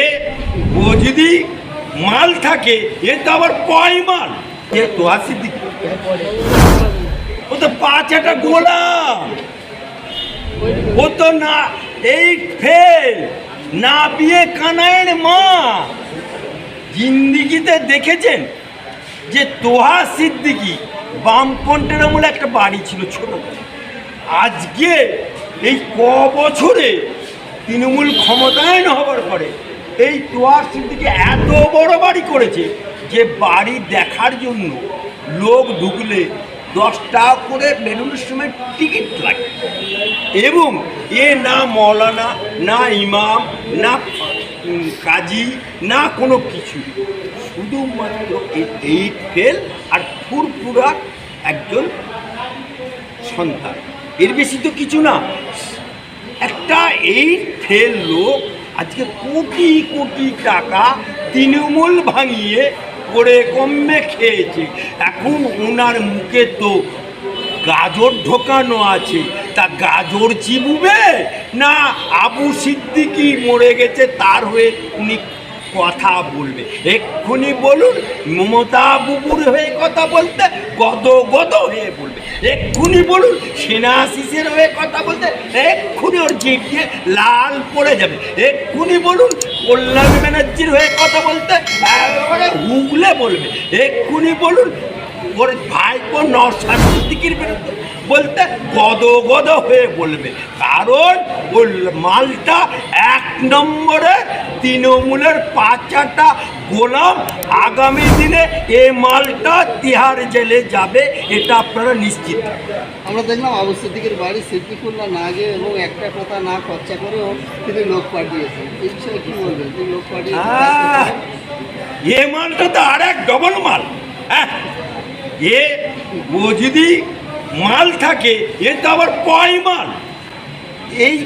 এ ও যদি মাল থাকে, এ তো আবার পয় মাল। এ তো সিদ্দিক ও তো পাঁচ একটা গোলাম। ও তো না এই ফেল, না বিয়ে কানাইয়ের মা। জিন্দিগিতে দেখেছেন যে তোহা সিদ্দিকি বামপন্থের আমলে একটা বাড়ি ছিল ছোট। আজকে এই ক বছরে তৃণমূল ক্ষমতায়ন হবার পরে এই তোহার সিদ্দিকি এত বড় বাড়ি করেছে যে বাড়ি দেখার জন্য লোক ঢুকলে দশ টাকা করে বেরোনোর সময় টিকিট লাগে। এবং এ না মৌলানা, না ইমাম, না কাজী, না কোনো কিছু। শুধুমাত্র এই ফেল আর ফুরফুরা একজন সন্তান। এর বেশি তো কিছু না। একটা এই ফেল লোক আজকে কোটি কোটি টাকা তৃণমূল ভাঙিয়ে করে কমে খেয়েছে। এখন ওনার মুখে তো গাজর ঢোকানো আছে। তা গাজর চিবুবে না আবু সিদ্দিকি মরে গেছে, তার হয়ে উনি কথা বলবে। এক্ষুনি বলুন, মমতা বুবুর হয়ে কথা বলতে গদ গদ হয়ে বলবে। এক্ষুনি বলুন, সেনা আশিসের হয়ে কথা বলতে এক্ষুনি ওর দিয়ে লাল পড়ে যাবে। এক্ষুনি বলুন, কল্যাণ ব্যানার্জির হয়ে কথা বলতে হুগলে বলবে। এক্ষুনি বলুন, ওর ভাইপো নরসাদ সিদ্দিকির বিরুদ্ধে বলতে গদ গদ হয়ে বলবে। কারণ ওই মালটা এক নম্বরে তৃণমূলের পাঁচাটা গোলাম আগামী দিনে এ মালটা তিহার জেলে যাবে এটা আপনারা নিশ্চিত। আমরা দেখলাম আবু সিদ্দিকের বাড়ি সিদ্দিকুল্লাহ না গিয়ে এবং একটা কথা না খরচা করেও তিনি লোক পাঠিয়েছেন। এই বিষয়ে কি বলবেন? তিনি লোক পাঠিয়েছেন আহ, এ মালটা তো আর এক ডবল মাল। হ্যাঁ এ ও যদি মাল থাকে এ তো আবার পয় মাল। এই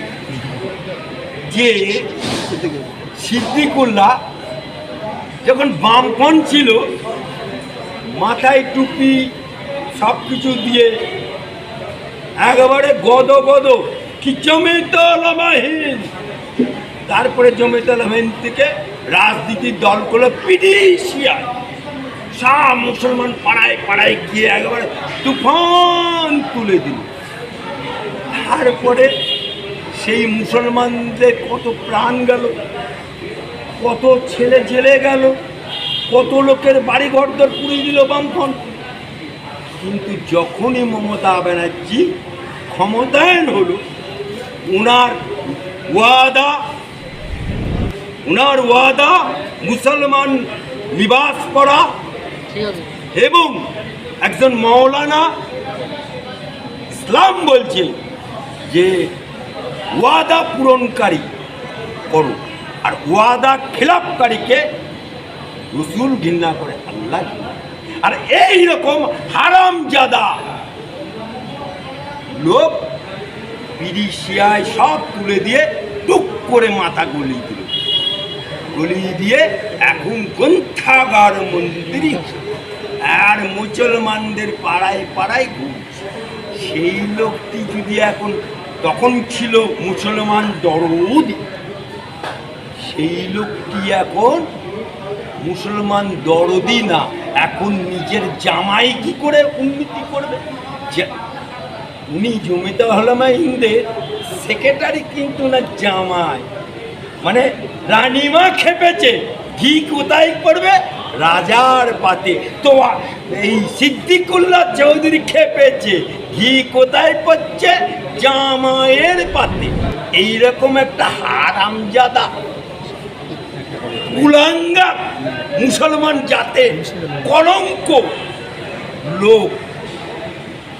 যে সিদ্দিকুল্লাহ যখন বামপন ছিল, মাথায় টুপি সব কিছু দিয়ে একেবারে গদ গদ কি জমিতলামাহীন তারপরে জমিতলামাহীন থেকে রাজনীতির দলগুলো পিডিশিয়ায় সব মুসলমান পাড়ায় পাড়ায় গিয়ে একেবারে তুফান তুলে দিল। তারপরে সেই মুসলমানদের কত প্রাণ গেল। কত ছেলে জেলে গেল, কত লোকের বাড়ি ঘরদর পুড়িয়ে দিল বামফন কিন্তু যখনই মমতা ব্যানার্জি ক্ষমতায়ন হলো, উনার ওয়াদা উনার ওয়াদা মুসলমান লিবাস পরা এবং একজন মৌলানা ইসলাম বলছে যে ওয়াদা পূরণকারী করো আর ওয়াদা খেলাপকারীকে রসুল ঘৃণা করে আল্লাহ আর এই রকম হারাম জাদা লোক বিড়িশিয়ায় সব তুলে দিয়ে টুক করে মাথা গলিয়ে দিল। গলিয়ে দিয়ে এখন গ্রন্থাগার মন্দিরই আর মুসলমানদের পাড়ায় পাড়ায় ঘুরছে। সেই লোকটি যদি এখন তখন ছিল মুসলমান দরদি। সেই লোকটি এখন মুসলমান দরদি না। এখন নিজের জামাই কি করে উন্নতি করবে? উনি জমিতে হলামা ইন্দের সেক্রেটারি কিন্তু না জামাই। মানে রানীমা খেপেছে, ঘি কোথায় পড়বে? রাজার পাতে। তো এই সিদ্দিকুল্লাহ চৌধুরী খেপেছে, ঘি কোথায় পড়ছে? জামাইয়ের পাতে। এইরকম একটা হারামজাদা কুলাঙ্গা মুসলমান জাতে কলঙ্ক লোক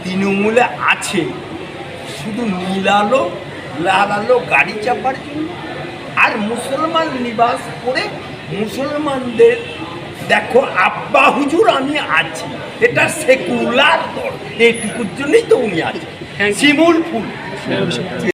তৃণমূলে আছে। শুধু নীল আলো লাল আলো গাড়ি চাপার জন্য। আর মুসলমান নিবাস করে মুসলমানদের দেখো আব্বা হুজুর আমি আছি। এটা সেকুলার দল। এইটুকুর জন্যই তো উনি আছে শিমুল ফুল।